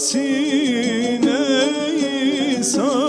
Açınca sineyi safın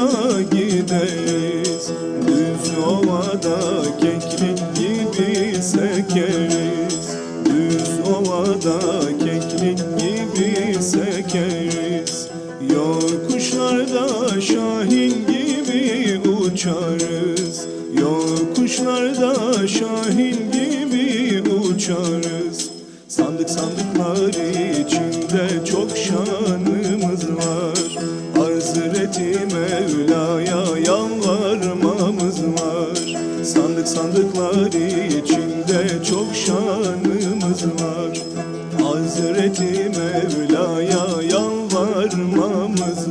yangına gideriz. Düz ovada keklik gibi sekeriz. Düz ovada keklik gibi sekeriz. Yokuşlarda şahin gibi uçarız. Yokuşlarda şahin gibi uçarız. Sandık sandıklar içinde çok şanımız var Hazreti Mevla'ya yalvarmamız var. Sandık sandıklar içinde çok şanımız var. Hazreti Mevla'ya yalvarmamız